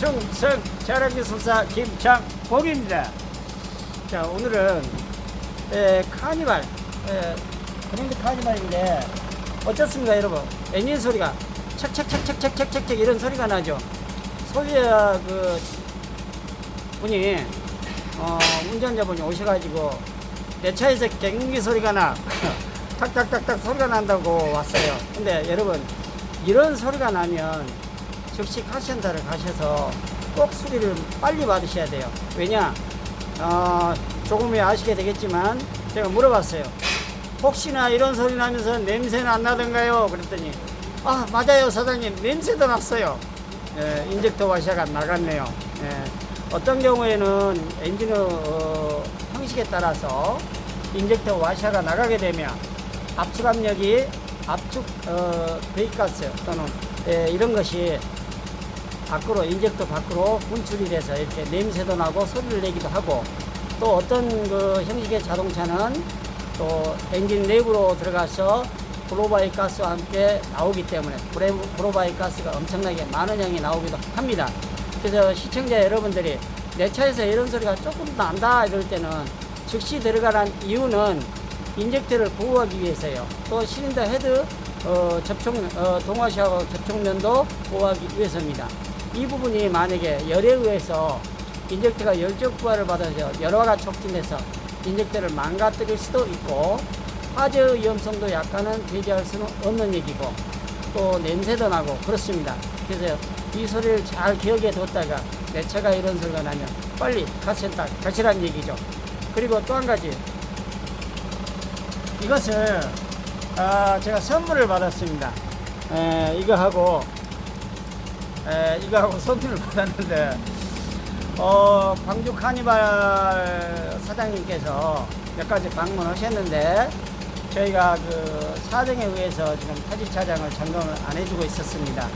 충성 자랑기술사 김창복입니다. 자 오늘은 에, 카니발 에, 그랜드 카니발인데 어떻습니까 여러분? 엔진 소리가 척척척척척척척 이런 소리가 나죠. 소비자 그 분이 어, 운전자분이 오셔가지고 내 차에서 갱기 소리가 나. 탁탁탁탁 소리가 난다고 왔어요. 근데 여러분 이런 소리가 나면 즉시 카센터를 가셔서 꼭 수리를 빨리 받으셔야 돼요. 왜냐? 어, 조금 이 아시게 되겠지만 제가 물어봤어요. 혹시나 이런 소리 나면서 냄새는 안 나던가요? 그랬더니 아 맞아요 사장님. 냄새도 났어요. 예, 인젝터 와샤가 나갔네요. 예, 어떤 경우에는 엔진 어, 형식에 따라서 인젝터 와샤가 나가게 되면 압축 압력이 압축 어, 배기가스 또는 예, 이런 것이 밖으로 인젝터 밖으로 분출이 돼서 이렇게 냄새도 나고 소리를 내기도 하고 또 어떤 그 형식의 자동차는 또 엔진 내부로 들어가서 브로바이 가스와 함께 나오기 때문에 브로바이 가스가 엄청나게 많은 양이 나오기도 합니다. 그래서 시청자 여러분들이 내 차에서 이런 소리가 조금 난다 이럴 때는 즉시 들어가란 이유는 인젝터를 보호하기 위해서요. 또 실린더 헤드 어, 접촉 어, 동화샤워 접촉면도 보호하기 위해서입니다. 이 부분이 만약에 열에 의해서 인젝터가 열적 부하를 받아서 열화가 촉진돼서 인젝터를 망가뜨릴 수도 있고 화재 위험성도 약간은 배제할 수는 없는 얘기고 또 냄새도 나고 그렇습니다. 그래서 이 소리를 잘 기억해 뒀다가 내 차가 이런 소리가 나면 빨리 카센터 가시란 얘기죠. 그리고 또 한 가지 이것을 아, 제가 선물을 받았습니다. 에, 이거 하고 에, 이거 하고 선물을 받았는데 어, 광주 카니발 사장님께서 몇 가지 방문하셨는데 저희가 그 사정에 의해서 지금 타지 차량을 점검을 안 해주고 있었습니다.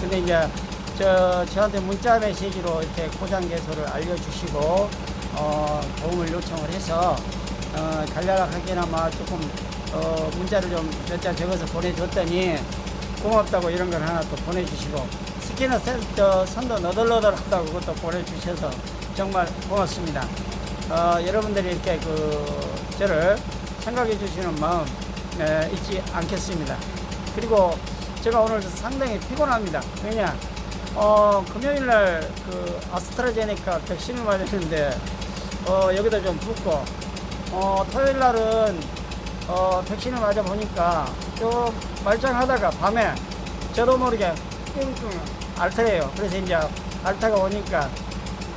근데 이제 저 저한테 문자 메시지로 이렇게 고장 개소를 알려주시고 어, 도움을 요청을 해서 어, 간략하게나마 조금 어, 문자를 좀 몇 자 적어서 보내줬더니 고맙다고 이런 걸 하나 또 보내주시고 스키너 센터 선도 너덜너덜하다고 그것도 보내주셔서 정말 고맙습니다. 어, 여러분들이 이렇게 그 저를 생각해 주시는 마음 에, 잊지 않겠습니다. 그리고 제가 오늘 상당히 피곤합니다. 왜냐 어, 금요일 날그 아스트라제네카 백신을 맞았는데 어, 여기다 좀 붓고 어, 토요일 날은 어, 백신을 맞아 보니까 좀 말짱하다가 밤에 저도 모르게 끙끙 앓더래요. 그래서 이제 앓다가 오니까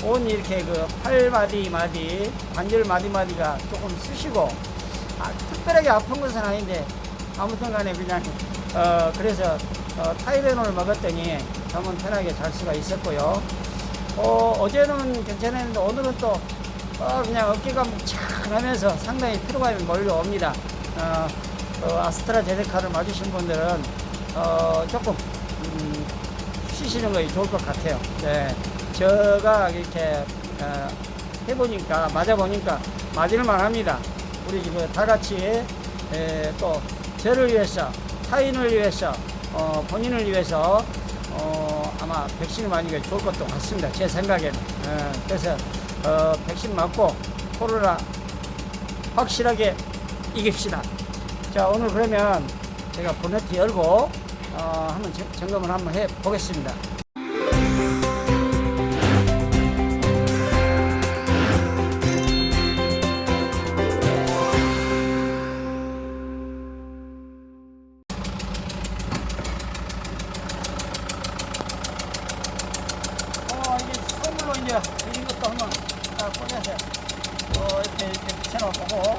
온 이렇게 그 팔마디 마디 관절 마디 마디가 조금 쑤시고 아, 특별하게 아픈 것은 아닌데 아무튼 간에 그냥 어, 그래서 어, 타이레놀을 먹었더니 잠은 편하게 잘 수가 있었고요. 어, 어제는 괜찮았는데 오늘은 또 어, 그냥 어깨가 묵직하면서 상당히 피로감이 몰려옵니다. 어, 어, 아스트라제네카를 맞으신 분들은 어, 조금 음, 쉬시는 것이 좋을 것 같아요. 네. 제가 이렇게 어, 해보니까 맞아보니까 맞을만 합니다. 우리 지금 다 같이 에, 또 저를 위해서 타인을 위해서 어, 본인을 위해서 어, 아마 백신을 맞는 게 좋을 것도 같습니다. 제 생각에는. 어, 그래서 어, 백신 맞고 코로나 확실하게 이깁시다. 자 오늘 그러면 제가 보네트 열고 어, 한번 점- 점검을 한번 해 보겠습니다. 어 이게 선물로 이제 드린 것도 한번 딱 꺼내서 어 이렇게 이렇게 붙여놓고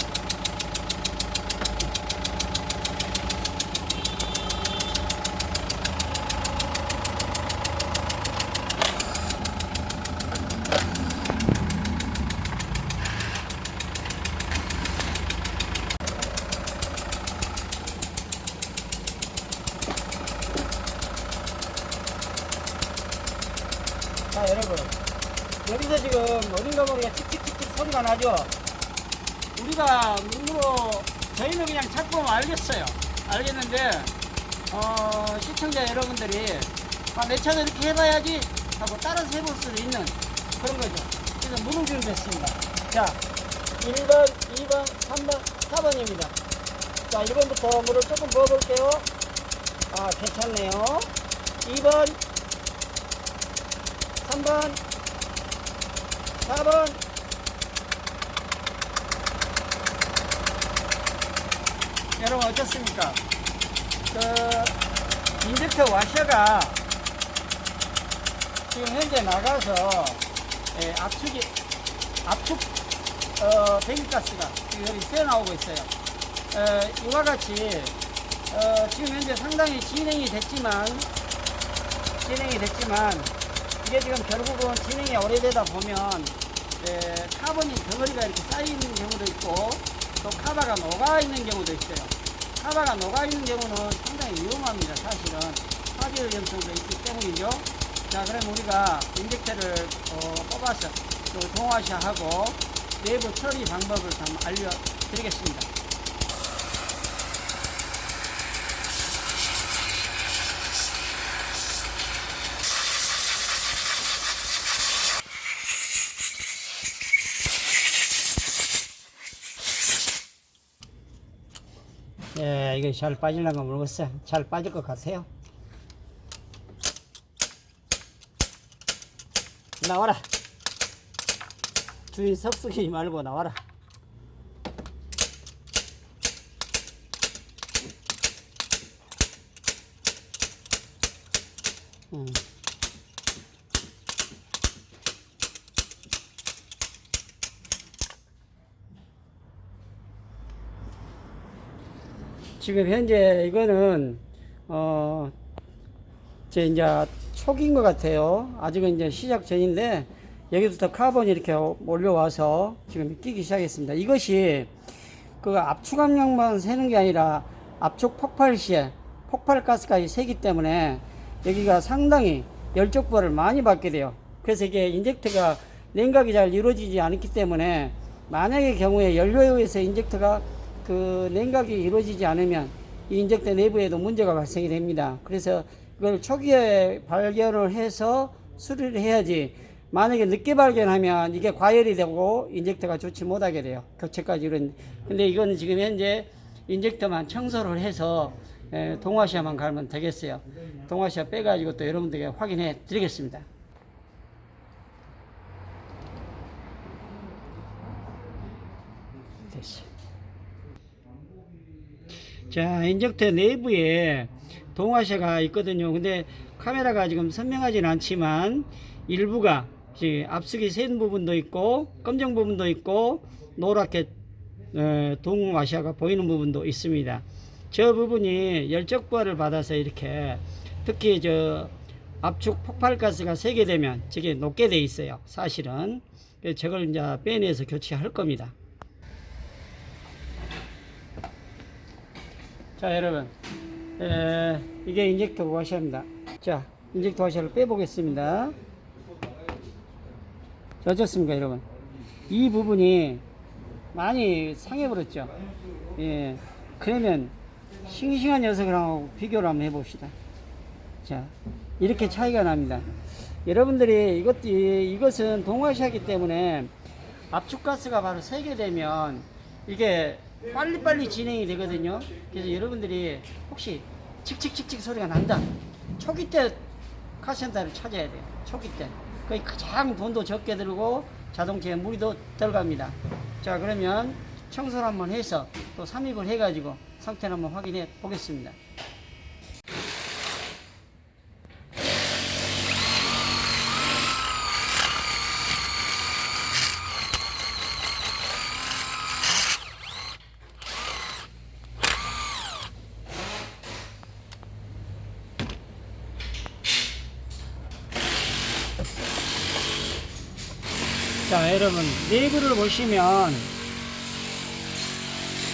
자 여러분 여기서 지금 어딘가 모르게 나죠 우리가 눈으로 저희는 그냥 자꾸 알겠어요 알겠는데 어, 시청자 여러분들이 아, 내 차도 이렇게 해봐야지 하고 따라서 해볼 수도 있는 그런 거죠. 그래서 물을 준비했습니다. 자, 1번, 2번, 3번, 4번입니다. 자, 1번부터 물을 조금 부어볼게요. 아, 괜찮네요. 2번, 3번, 4번, 여러분 어떻습니까? 그 인젝터 와셔가 지금 현재 나가서 예, 압축이 압축 어, 배기가스가 여기 새 나오고 있어요. 어, 이와 같이 어, 지금 현재 상당히 진행이 됐지만 진행이 됐지만 이게 지금 결국은 진행이 오래되다 보면 예, 카본이 덩어리가 이렇게 쌓이는 경우도 있고 또 카바가 녹아 있는 경우도 있어요. 카바가 녹아 있는 경우는 상당히 위험합니다. 사실은 화재 위험성도 있기 때문이죠. 자, 그럼 우리가 인젝터를 어, 뽑아서 또 동화시하고 내부 처리 방법을 좀 알려드리겠습니다. 예, 이거 잘 빠지려면 모르겠어요. 잘 빠질 것 같아요. 나와라. 주인 석수기 말고 나와라. 음. 지금 현재 이거는 어, 제 이제 초기인 것 같아요. 아직은 이제 시작 전인데 여기부터 카본이 이렇게 몰려와서 지금 끼기 시작했습니다. 이것이 그 압축 압력만 새는 게 아니라 압축 폭발 시에 폭발 가스까지 새기 때문에 여기가 상당히 열적보를 많이 받게 돼요. 그래서 이게 인젝터가 냉각이 잘 이루어지지 않기 때문에 만약의 경우에 연료에 의해서 인젝터가 그 냉각이 이루어지지 않으면 이 인젝터 내부에도 문제가 발생이 됩니다. 그래서 그걸 초기에 발견을 해서 수리를 해야지 만약에 늦게 발견하면 이게 과열이 되고 인젝터가 좋지 못하게 돼요. 교체까지 이런. 근데 이거는 지금 현재 인젝터만 청소를 해서 에, 동아시아만 가면 되겠어요. 동아시아 빼가지고 또 여러분들에게 확인해 드리겠습니다. 됐어. 자, 인젝터 내부에 동화샤가 있거든요. 근데 카메라가 지금 선명하진 않지만 일부가 이제 앞쓰기 센 부분도 있고 검정 부분도 있고 노랗게 어, 동화샤가 보이는 부분도 있습니다. 저 부분이 열적 부하를 받아서 이렇게 특히 저 압축 폭발가스가 세게 되면 저게 녹게 돼 있어요. 사실은 저걸 이제 빼내서 교체할 겁니다. 자 여러분. 에, 이게 인젝터 와셔입니다. 자 인젝터 와셔를 빼보겠습니다. 자, 어떻습니까 여러분? 이 부분이 많이 상해버렸죠. 예. 그러면 싱싱한 녀석이랑 비교를 한번 해봅시다. 자 이렇게 차이가 납니다. 여러분들이 이것 이것은 동화시하기 때문에 압축가스가 바로 세게 되면 이게 빨리빨리 진행이 되거든요. 그래서 여러분들이 혹시 칙칙칙칙 소리가 난다. 초기 때 카센터를 찾아야 돼요. 초기 때. 거의 가장 돈도 적게 들고 자동차에 무리도 덜 갑니다. 자, 그러면 청소를 한번 해서 또 삽입을 해가지고 상태를 한번 확인해 보겠습니다. 자, 여러분, 내부를 보시면,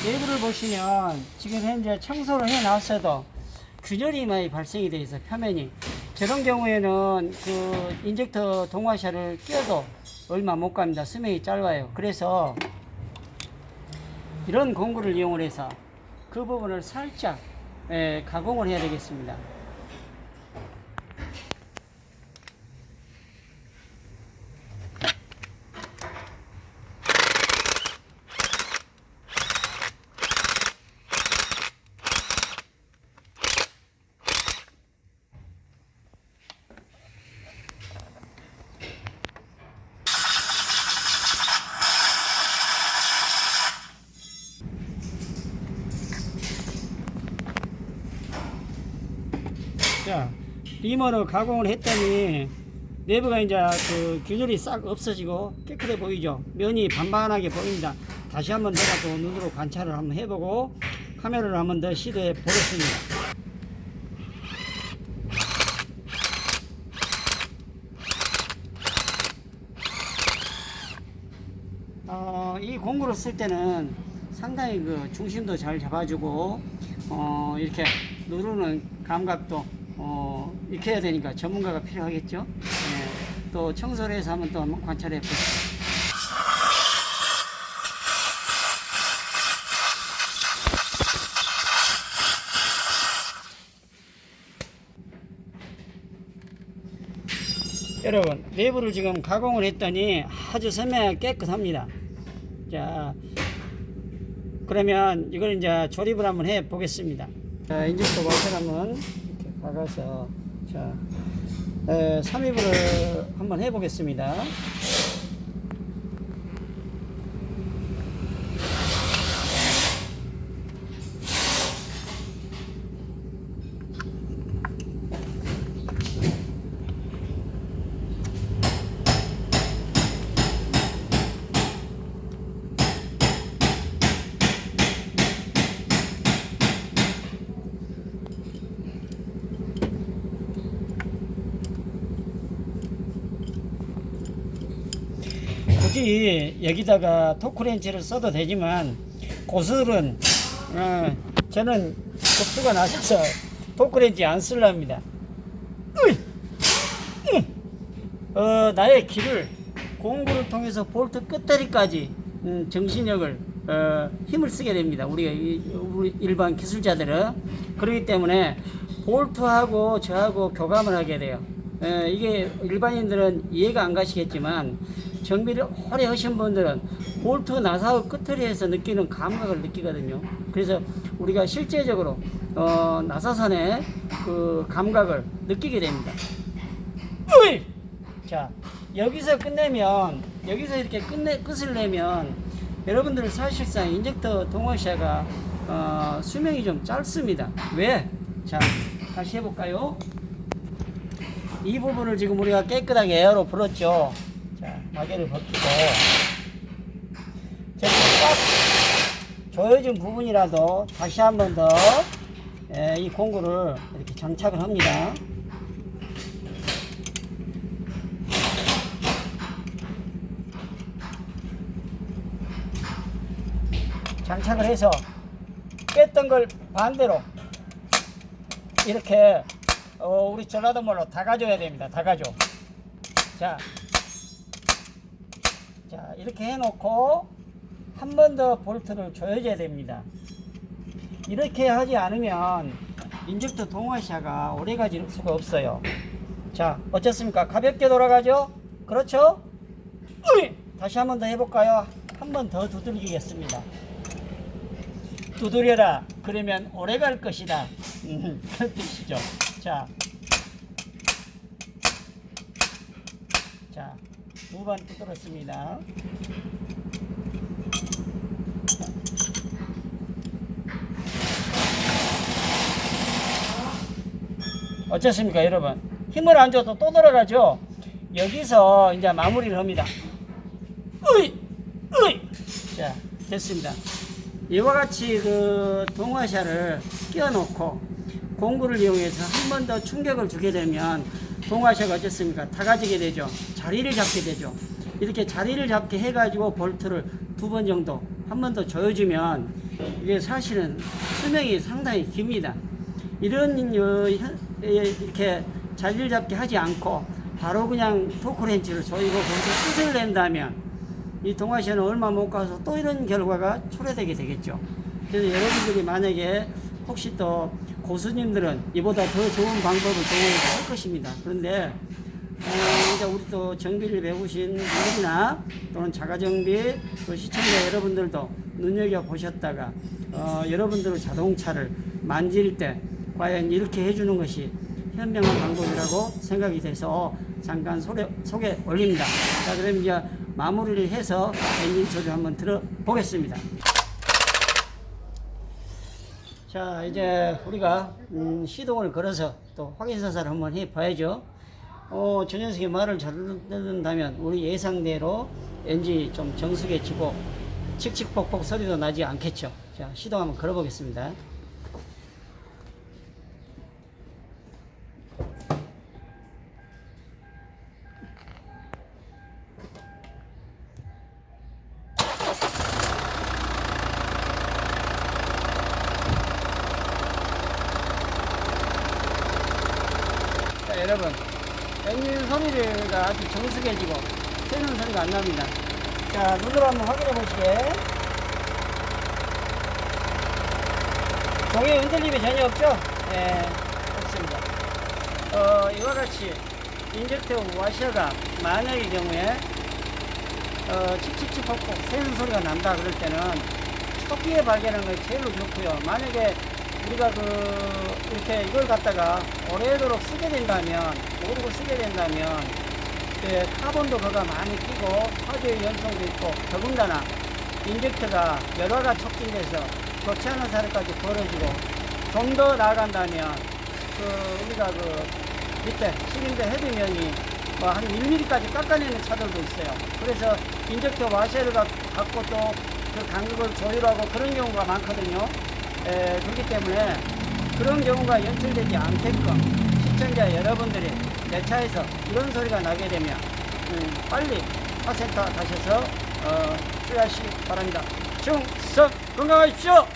내부를 보시면, 지금 현재 청소를 해 놨어도 균열이 많이 발생이 돼 있어, 표면이. 저런 경우에는 그 인젝터 동화샤를 끼워도 얼마 못 갑니다. 수명이 짧아요. 그래서 이런 공구를 이용을 해서 그 부분을 살짝 예, 가공을 해야 되겠습니다. 비머로 가공을 했더니 내부가 이제 그 균열이 싹 없어지고 깨끗해 보이죠. 면이 반반하게 보입니다. 다시 한번 내가 또 눈으로 관찰을 한번 해보고 카메라를 한번 더 시도해 보겠습니다. 어, 이 공구를 쓸 때는 상당히 그 중심도 잘 잡아주고 어, 이렇게 누르는 감각도 어, 익혀야 되니까 전문가가 필요하겠죠. 예, 또 청소를 해서 한번 또 한번 관찰해 보시죠. 여러분 내부를 지금 가공을 했더니 아주 선명하게 깨끗합니다. 자 그러면 이걸 이제 조립을 한번 해 보겠습니다. 자 인증도 이렇게 박아서 자 에, 삽입을 한번 해 보겠습니다. 굳이 여기다가 토크렌치를 써도 되지만 고슬은 어, 저는 겁수가 나셔서 토크렌치 안 쓸랍니다. 어, 나의 길을 공구를 통해서 볼트 끝다리까지 음, 정신력을 어, 힘을 쓰게 됩니다. 우리가 이- 우리 일반 기술자들은 그렇기 때문에 볼트하고 저하고 교감을 하게 돼요. 에, 이게 일반인들은 이해가 안 가시겠지만 정비를 오래 하신 분들은 볼트 나사의 끝털이에서 느끼는 감각을 느끼거든요. 그래서 우리가 실제적으로 어, 나사선의 그 감각을 느끼게 됩니다. 으이! 자, 여기서 끝내면, 여기서 이렇게 끝내, 끝을 내면, 여러분들 사실상 인젝터 동화샤가, 어, 수명이 좀 짧습니다. 왜? 자, 다시 해볼까요? 이 부분을 지금 우리가 깨끗하게 에어로 불었죠. 자, 마개를 벗기고, 꽉 조여진 부분이라도 다시 한 번 더, 에, 이 공구를 이렇게 장착을 합니다. 장착을 해서 뺐던 걸 반대로 이렇게 어, 우리 전라도 말로 다 가져야 됩니다. 다 가져. 자, 자 이렇게 해놓고 한 번 더 볼트를 조여줘야 됩니다. 이렇게 하지 않으면 인젝터 동화샤가 오래 가질 수가 없어요. 자, 어떻습니까? 가볍게 돌아가죠? 그렇죠? 다시 한 번 더 해볼까요? 한 번 더 두들기겠습니다. 두드려라. 그러면 오래 갈 것이다. 음, 그런 뜻이죠. 자. 자, 두번 두드렸습니다. 어떻습니까, 여러분? 힘을 안 줘도 또 돌아가죠? 여기서 이제 마무리를 합니다. 으이! 으이! 자, 됐습니다. 이와 같이 그 동화샤를 끼워 놓고 공구를 이용해서 한 번 더 충격을 주게 되면 동화샤가 어쨌습니까? 다 가지게 되죠. 자리를 잡게 되죠. 이렇게 자리를 잡게 해가지고 볼트를 두 번 정도 한 번 더 조여주면 이게 사실은 수명이 상당히 깁니다. 이런 어, 이렇게 자리를 잡게 하지 않고 바로 그냥 토크렌치를 조이고 볼트 끝을 낸다면 이 동아시아는 얼마 못 가서 또 이런 결과가 초래되게 되겠죠. 그래서 여러분들이 만약에 혹시 또 고수님들은 이보다 더 좋은 방법을 제공을 할 것입니다. 그런데 어, 이제 우리 또 정비를 배우신 분들이나 또는 자가정비 또 시청자 여러분들도 눈여겨 보셨다가 어, 여러분들 자동차를 만질 때 과연 이렇게 해주는 것이 현명한 방법이라고 생각이 돼서 잠깐 소개, 소개 올립니다. 자, 그럼 이제 마무리를 해서 엔진 소리 한번 들어보겠습니다. 자, 이제 우리가 음, 시동을 걸어서 또 확인 사살을 한번 해 봐야죠. 어, 저 녀석이 말을 잘 듣는다면 우리 예상대로 엔진이 좀 정숙해지고 칙칙폭폭 소리도 나지 않겠죠. 자, 시동 한번 걸어 보겠습니다. 자, 눈으로 한번 확인해 보시게. 종이 흔들림이 전혀 없죠? 예, 없습니다. 어, 이와 같이 인젝터 와셔가 만약의 경우에 어, 칙칙칙 폭폭 새는 소리가 난다 그럴 때는 초기에 발견하는 게 제일 좋고요. 만약에 우리가 그 이렇게 이걸 갖다가 오래도록 쓰게 된다면 모르고 쓰게 된다면 그 카본도 거가 많이 끼고 화재의 연성도 있고 더군다나 인젝터가 열화가 촉진돼서 좋지 않은 사례까지 벌어지고 좀 더 나아간다면 그 우리가 그 밑에 실린더 헤드면이 뭐 한 1mm까지 깎아내는 차들도 있어요. 그래서 인젝터 와셔를 갖- 갖고 또 그 간격을 조율하고 그런 경우가 많거든요. 에, 그렇기 때문에 그런 경우가 연출되지 않게끔 시청자 여러분들이 내 차에서 이런 소리가 나게 되면 음, 빨리 카센터 가셔서 어, 수리하시기 바랍니다. 충성 건강하십시오.